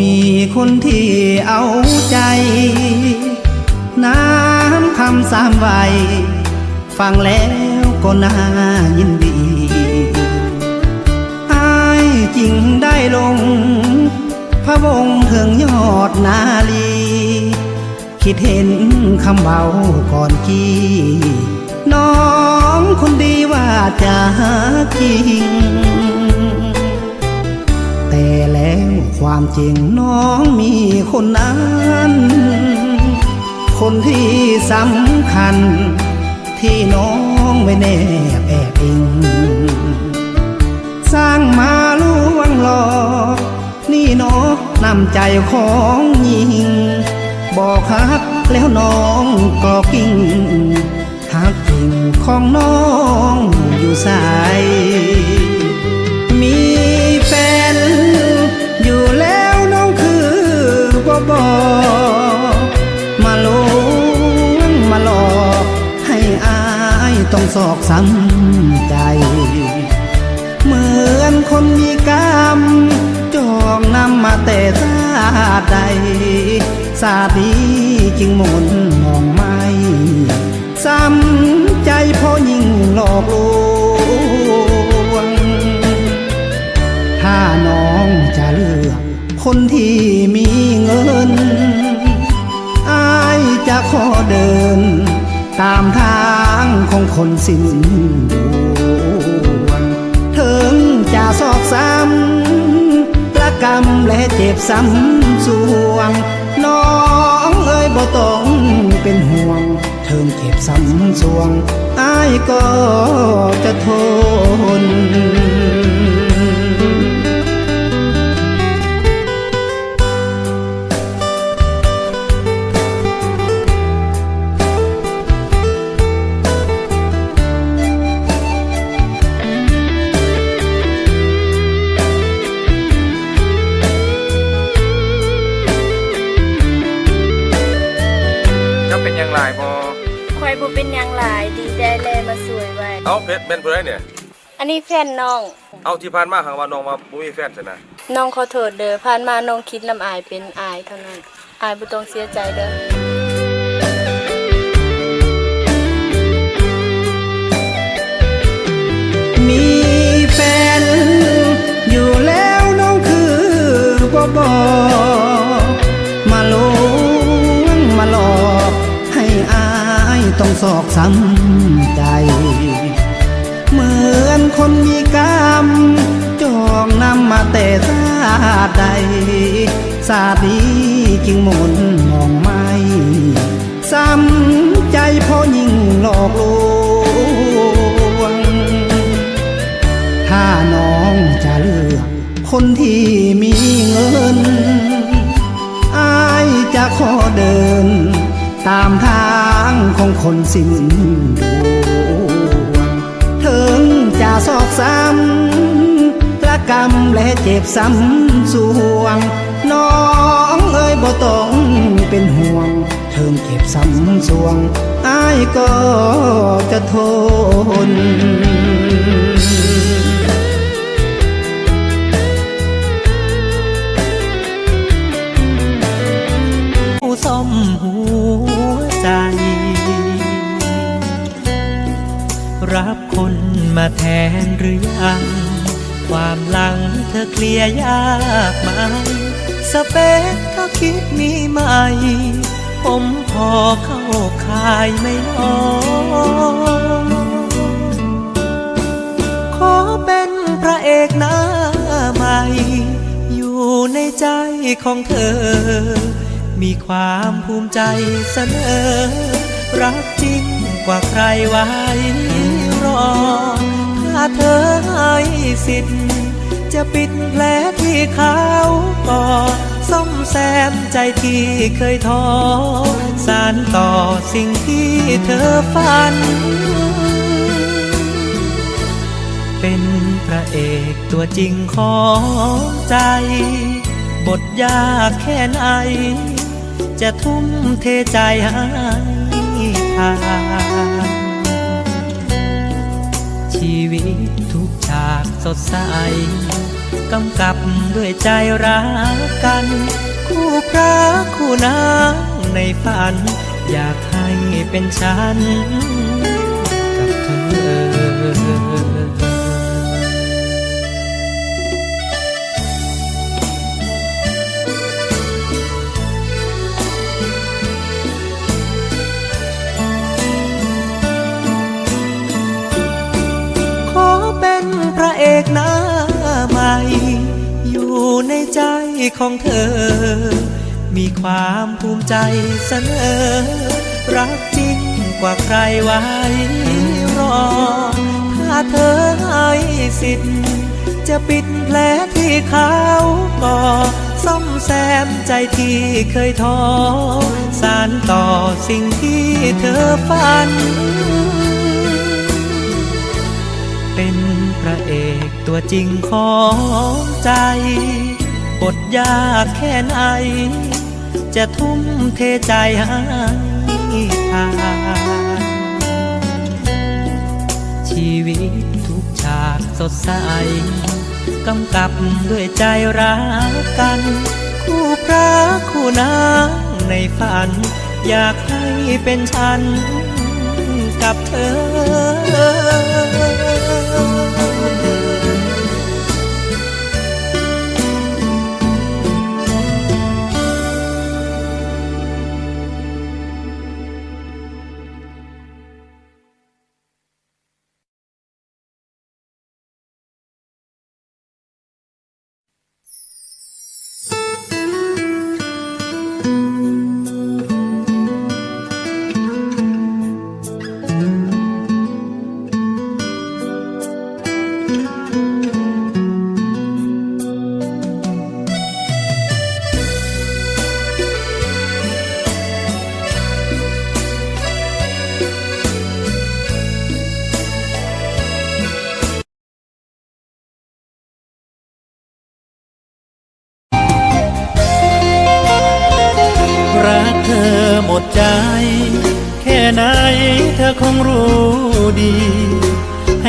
มีคนที่เอาใจ น้ำคำสามใบฟังแล้วก็น่ายินดีอายจริงได้ลง พระวงเถิงยอดนาลี คิดเห็นคำเบาก่อนกี้น้องคนดีว่าจะจริง ความจริงน้องมีคนนั้น คนที่สำคัญ ที่น้องไม่แนบแอบอิง สร้างมาลวงหลอกนี่เนาะนำใจของหญิง บอกฮักแล้วน้องก็กิ้งฮักจริงของน้องอยู่สาย สอกซ้ำใจ เหมือนคนมีกรรมจองนำมาแต่ชาติใดศาสตร์นี้จึงหมุนมองไม่ซ้ำใจเพอยิ่งหลอกลวง ถ้าน้องจะเลือกคนที่มีเงิน อายจะขอเดิน ตามทางของคนสิ้นดวงถึงจะซอกซ้ำประกรรมและเจ็บซ้ำสวง น้องเอ้ยบ่ต้องเป็นห่วงถึงเจ็บซ้ำสวงอายก็จะทน ไว้เอาเพชรเป็นผู้ใดเนี่ย อันนี้แฟนน้อง เอาที่ผ่านมาหางว่าน้องมาบ่มีแฟนซะนะน้องขอโทษเด้อผ่านมาน้องคิดน้ำอายเป็นอายเท่านั้น อายบ่ต้องเสียใจเด้อมีแฟนอยู่แล้วน้องคือบ่บอกมาลวงมาหลอก ให้อายต้องสอกซ้ำใจเหมือน คนมีกรรม จองนำมาแต่ชาติใดศาสตร์นี้จึงหมุนมองไม่ซ้ำใจเพอยิ่งหลอกลวง ถ้าน้องจะเลือกคนที่มีเงิน อายจะขอเดิน ตามทางของคนสิ้นดว ซ้ำละกรรมและเจ็บซ้ำสวง น้องเอ้ยบ่ต้องเป็นห่วงถึงเจ็บซ้ำสวงอายก็จะทนผู้มหัวใจ รับ มาแทนหรือยัง ความหลังเธอเคลียร์ยากไหมสเปคก็คิดมีไหม ผมพอเข้าคายไม่นอขอเป็นพระเอกหน้าใหม่ อยู่ในใจของเธอ มีความภูมิใจเสนอ รักจริงกว่าใครไว้รอ เธอให้สิทธิ์จะปิดแผลที่เขาก่อซ่อมแซมใจที่เคยท้อสารต่อสิ่งที่เธอฝัน เป็นพระเอกตัวจริงของใจ บทยากแค่ไหน จะทุ่มเทใจให้ทาน ชีวิตทุกฉากสดใส กำกับด้วยใจรักกัน คู่พระคู่นางในฝัน อยากให้เป็นฉัน กับเธอ ของเธอ มีความภูมิใจเสนอ รักจริงกว่าใครไว้รอ ถ้าเธอให้สิทธิ์ จะปิดแผลที่เขาก่อซ่อมแซมใจที่เคยท้อ สารต่อสิ่งที่เธอฝัน เป็นพระเอกตัวจริงของใจ บทยากแค่ไหน จะทุ่มเทใจให้ทานชีวิตทุกฉากสดใส กำกับด้วยใจรักกัน คู่พระคู่นางในฝัน อยากให้เป็นฉันกับเธอ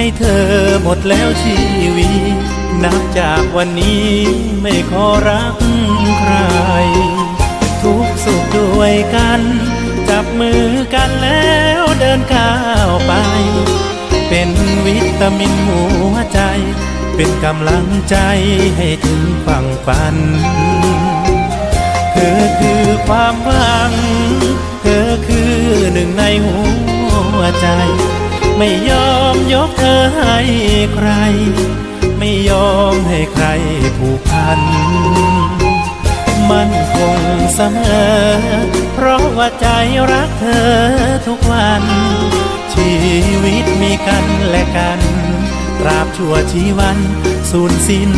ให้เธอหมดแล้วชีวิต นับจากวันนี้ไม่ขอรักใคร ทุกสุขด้วยกัน จับมือกันแล้วเดินก้าวไป เป็นวิตามินหัวใจ เป็นกำลังใจให้ถึงฝั่งฝัน เธอคือความหวัง เธอคือหนึ่งในหัวใจ ไม่ยอมยกเธอให้ใคร ไม่ยอมให้ใครผูกพัน มันคงเสมอ เพราะว่าใจรักเธอทุกวัน ชีวิตมีกันและกันตราบชั่วชีวันสูญสิ้น